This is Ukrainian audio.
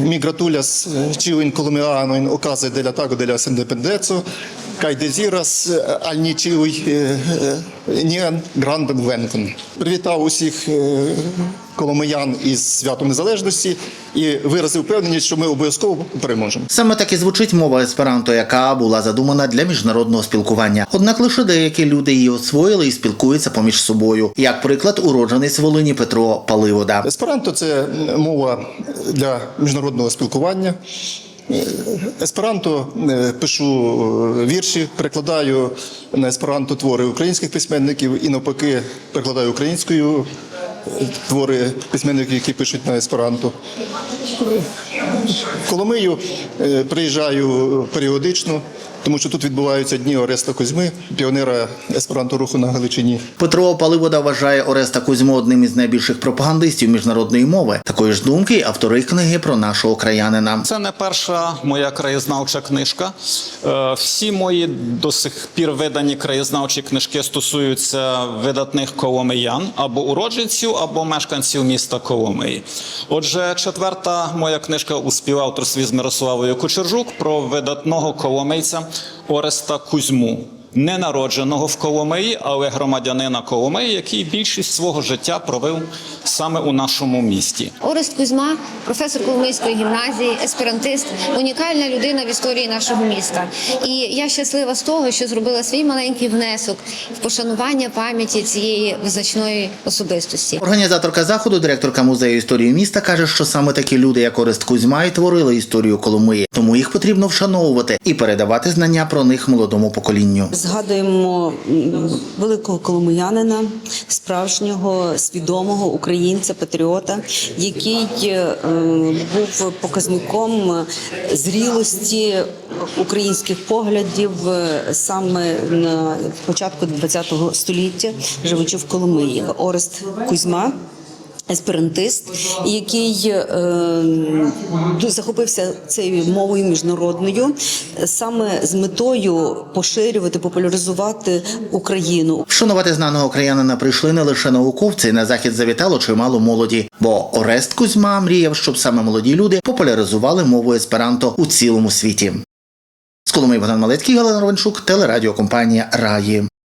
Mi gratulas ĉiujn kolumbianojn okaze de la tago de la sendependeco kaj deziras al ni ĉiuj nian grandan venkon. Привітав усіх е, коломиян із святом незалежності і виразив впевненість, що ми обов'язково переможемо. Саме так і звучить мова есперанто, яка була задумана для міжнародного спілкування. Однак лише деякі люди її освоїли і спілкуються поміж собою. Як приклад, уродженець Волині Петро Паливода. Есперанто це мова для міжнародного спілкування. Есперанто е, пишу е, вірші, перекладаю на есперанто твори українських письменників і навпаки перекладаю українською е, твори письменників, які пишуть на есперанто. В Коломию е, приїжджаю періодично, тому що тут відбуваються дні Ореста Козьми, піонера есперанто руху на Галичині. Петро Паливода вважає Ореста Кузьму одним із найбільших пропагандистів міжнародної мови. Такої ж думки автори книги про нашого краянина. Це не перша моя краєзнавча книжка. Е, Всі мої до сих пір видані краєзнавчі книжки стосуються видатних коломиян або уродженців, або мешканців міста Коломиї. Отже, четверта моя книжка у співавторстві з Мирославою Кучержук про видатного коломийця Ореста Кузьму. Не народженого в Коломиї, але громадянина Коломиї, який більшість свого життя провів саме у нашому місті. Орест Кузьма, професор Коломийської гімназії, есперантист, унікальна людина в історії нашого міста. І я щаслива з того, що зробила свій маленький внесок в пошанування пам'яті цієї визначної особистості. Організаторка заходу, директорка музею історії міста, каже, що саме такі люди, як Орест Кузьма, і творили історію Коломиї, тому їх потрібно вшановувати і передавати знання про них молодому поколінню. Згадуємо великого коломиянина, справжнього свідомого українця, патріота, який е, був показником зрілості українських поглядів е, саме на початку ХХ століття, живучи в Коломиї. Орест Кузьма. Есперантист, який е, захопився цією мовою міжнародною саме з метою поширювати, популяризувати Україну. Вшанувати знаного краянина прийшли не лише науковці, на захід завітало чимало молоді, бо Орест Кузьма мріяв, щоб саме молоді люди популяризували мову есперанто у цілому світі. З Коломиї Богдан Малецький, Галина Ровенчук, телерадіокомпанія Раї.